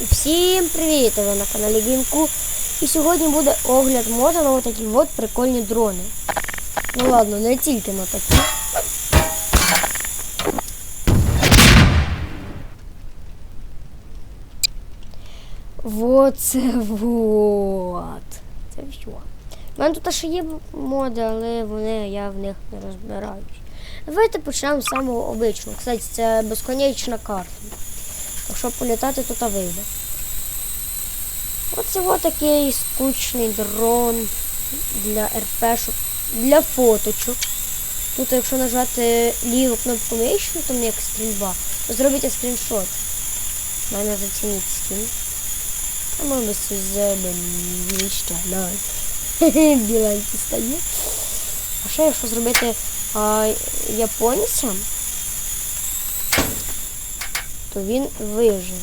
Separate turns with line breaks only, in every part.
І всім привіт! Ви на каналі Гімку. І сьогодні буде огляд мода на такі от прикольні дрони. Ну ладно, не тільки на такі. Вот це вот. Це все. У мене тут ще є моди, але вони я в них не розбираюсь. Давайте почнемо з самого обичного. Кстати, це безконечна карта. Якщо політати, то та вийде. Оце от такий скучний дрон для РПшок, для фоточок. Тут, якщо нажати ліву кнопку миші, там як стрільба, то зробите скріншот. У мене зацініть скін. А ми без ще Біленький стає. А ще якщо зробити японцям, то він виживе.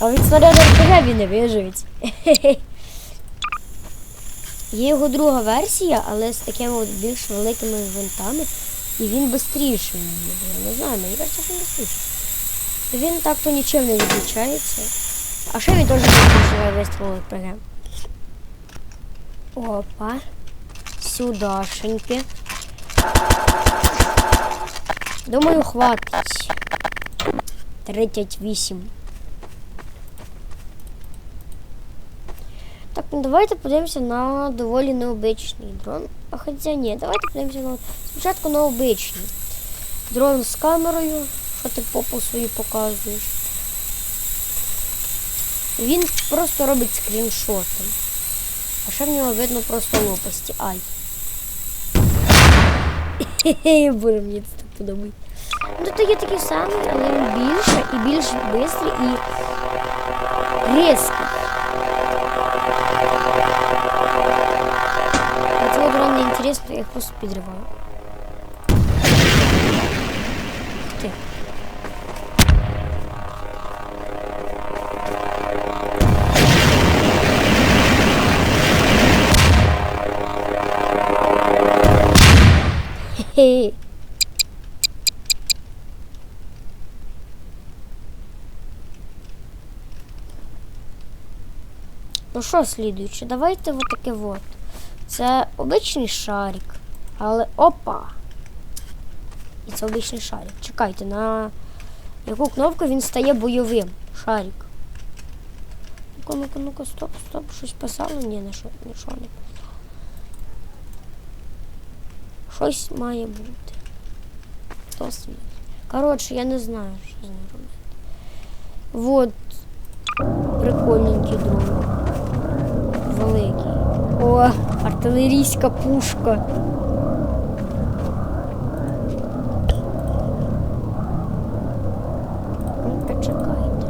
А від снаряду РПГ він не виживеться. Є його друга версія, але з такими от більш великими гвинтами. І він швидший. Я не знаю, мені кажеться, що він швидший. Він так-то нічим не відрізняється. А ще він теж більше вистрілив РПГ. Опа. Сюдашеньки. Думаю, хватить. 38. Так, ну давайте подивимося на доволі необичний дрон. А хоча ні, давайте подивимося на спочатку на обичний. Дрон з камерою, що ти попу свою показуєш. Він просто робить скріншоти. А ще в нього видно просто лопасті. Ай. Хе-хе, Боже, мені це подобається. Ну тут є такий самий, але він більше і більш швидкий і різкий. А цього дрон не інтересно, я їх просто підриваю. Ти. Хе-хе. Ну що, слідуючи, давайте от таке от. Це обичний шарик. Але опа! І це обичний шарик. Чекайте, на яку кнопку він стає бойовим. Шарик. Ну-ка, ну-ка, ну-ка, стоп, стоп, щось писало? Ні, не що, нічого не писало. Щось має бути. Хто світ? Коротше, я не знаю, що з ним робити. Вот прикольненький дрон. О, артилерійська пушка. Чекайте.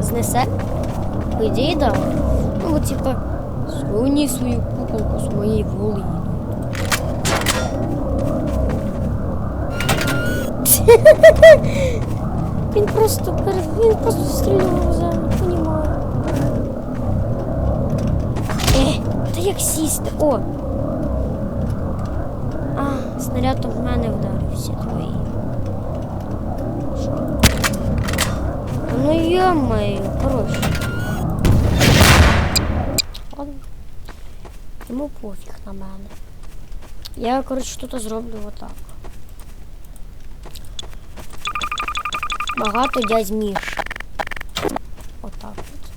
Знесе? Да. Ну, типа, склоні свою куколку з моєї волі. Він просто він просто стрільнув в землю, понімаю. Е, та як сісти? О! А, снаряд в мене вдарився твої. Ну хороше. Ладно. Йому пофіг на мене. Я, коротше, тут зроблю отак. Багато дядь Міш. Отак от.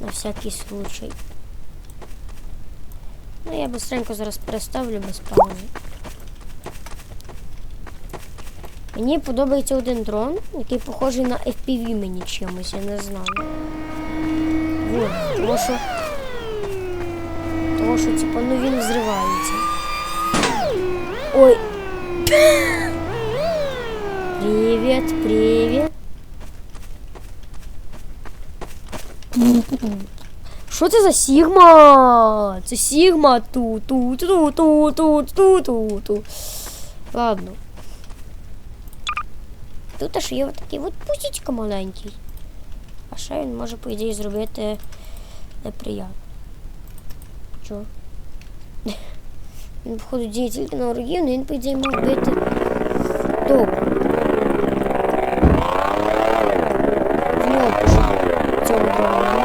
На всякий случай. Ну, я быстренько зараз переставлю без паузи. Мені подобається один дрон, який похожий на FPV мені чимось, я не знаю. Вот, тому що. Тому що, типа, ну він взривається. Ой. Привет, привет. Що це за Сігма? Це Сігма ту-ту-ту-ту-ту-ту-ту-ту. Ладно. Тут аж є такий от пусічка маленький. А ще він може, по ідеї, зробити неприятно. Чо? Він, походу, діє тільки на ворогів, але він, по ідеї, може бити добре. В нього пішов цього ворога.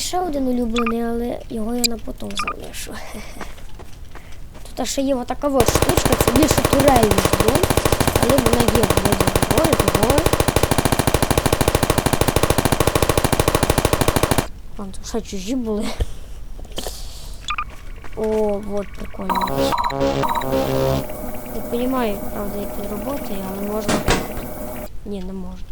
Ще один улюблений, але його я на потом залишу. Тут ще є отака от штучка, це більше турельний дрон, але вона є в воді гори, гори. Вон ще чужі були. О, вот прикольно. Не розумію, правда, як він працює, але можна. Ні, не можна.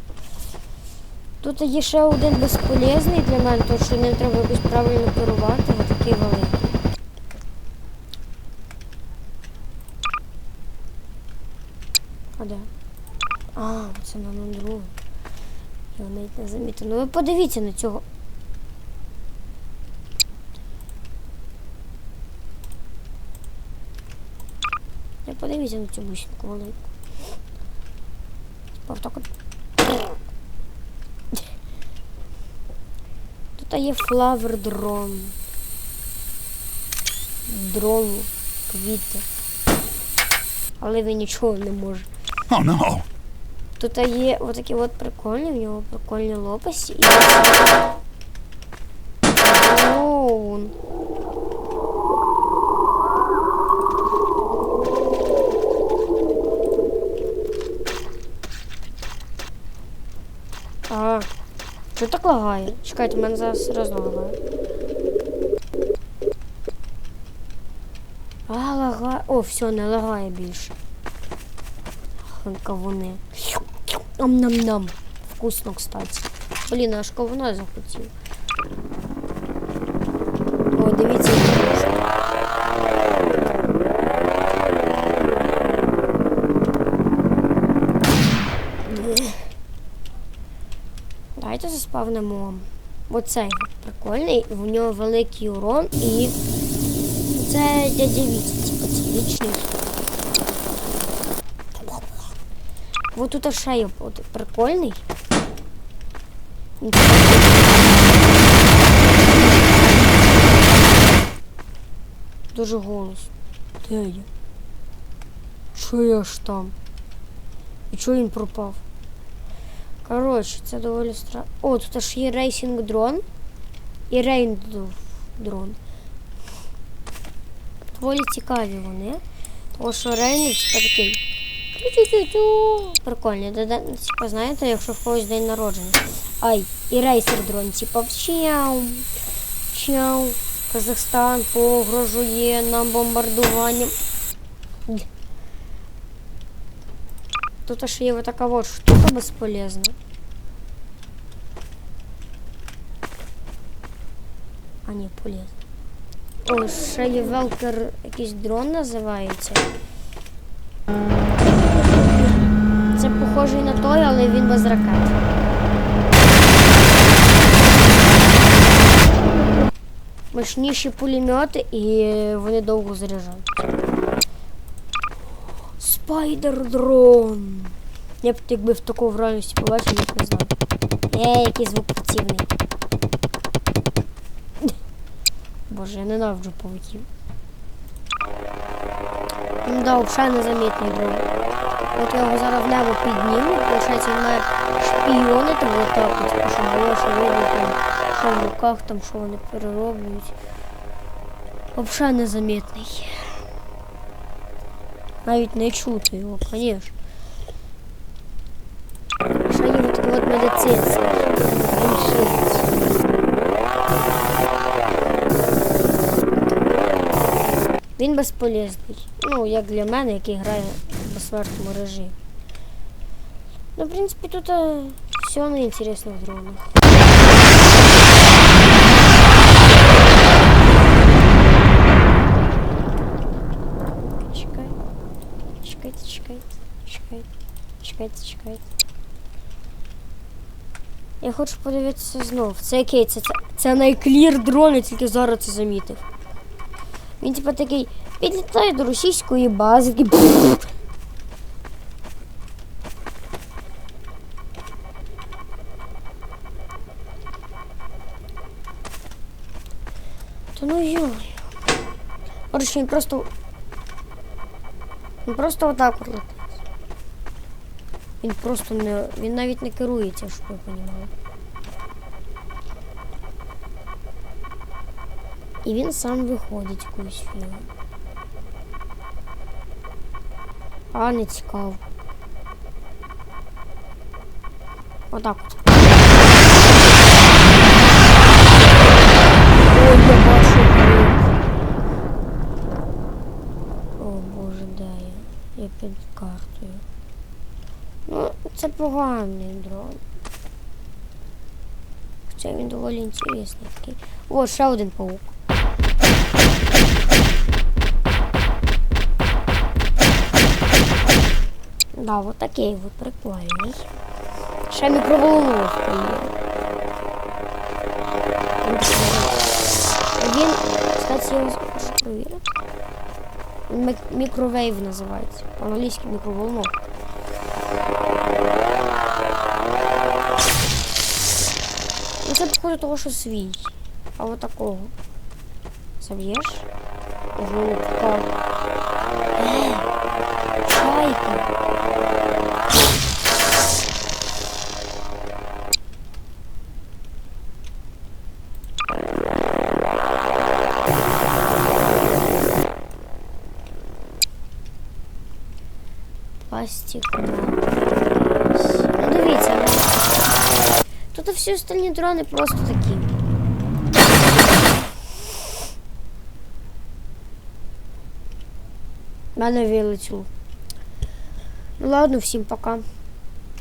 Тут є ще один безполезний для мене, тому що ним треба якось правильно керувати, ось такий великий. А де? А, це на другу. Його навіть не замітив. Ну ви подивіться на цього. Я подивіться на цю бусинку велику. Типа. Тут є флавер дрон. Дрон квіти. Але він нічого не може.
Oh no.
Тут є отакі от прикольні, в нього прикольні лопасті і. Дрон. А, що так лагає? Чекайте, в мене зараз серйозно лагає. А, лагає. О, все, не лагає більше. Кавуни. Ам-нам-нам. Вкусно, кстати. Блін, аж кавуна захотів. О, дивіться, Заспавнимо. Оцей прикольний, в нього великий урон і це дядя Вітя, типу це вічний. Вот тут ще є прикольний. Дуже голос. Де я? Що я ж там? І чого він пропав? Коротше, це доволі страшно. О, тут аж є рейсинг дрон і рейнг дрон. Доволі цікаві вони. Тому що рейнг це такий. Тю-тю-тю-тю. Прикольно. Типа, знаєте, якщо в когось день народження. Ай, і рейсер дрон, типа чау. Чау. Казахстан погрожує нам бомбардуванням. Тут аж є така вот штука безполезна. А ні, полезна. О, ще є велкер, якийсь дрон називається. Це похожий на той, але він без ракет. Мощніші пулемети і вони довго заряджають. Спайдер дрон. Я б якби в таку в реальності побачив, я не знаю. Е, який звук противний. Боже, я ненавиджу пауків. Ну да, взагалі незамітний дрон. От я його зараз в небо підніму, виходить, він має шпіонити вот так, от, типу, щоб було, що видно там, що в руках, там, що вони перероблюють. Взагалі незамітний. Навіть не чути його, звісно. Ще є от такий. Він. Безполезний. Ну, як для мене, який грає в безсмертному режимі. Ну, в принципі, тут е, все неінтересно в дронах. чекайте, чекайте, чекайте. Я хочу подивитися знов. Це який? Це, це, це найклір дрон, я тільки зараз це замітив. Він типа такий підлітає до російської бази. Такий... бф. Та ну йой. Короче, він просто. Він просто отак от летить. Він просто не. Він навіть не керується, щоб ви розуміли. І він сам виходить якусь фігу. А, не цікаво. Отак от. Ой, я бачу. О боже, я? Я під картою. Це поганий дрон. Хоча він доволі інтересний такий. О, ще один паук. Да, вот такий вот прикольний. Ще мікроволновка є. Він, кстати, провірити. Мікровейв називається. По-англійськи мікроволновка. Ну це походу того, що свій. А вот такого. Заб'єш? Ого, попав. Е, Чайка. Пластик. Ну дивіться. ну. Тут всі остальні дрони просто такі. У мене вилетіло. Ну ладно, всім пока.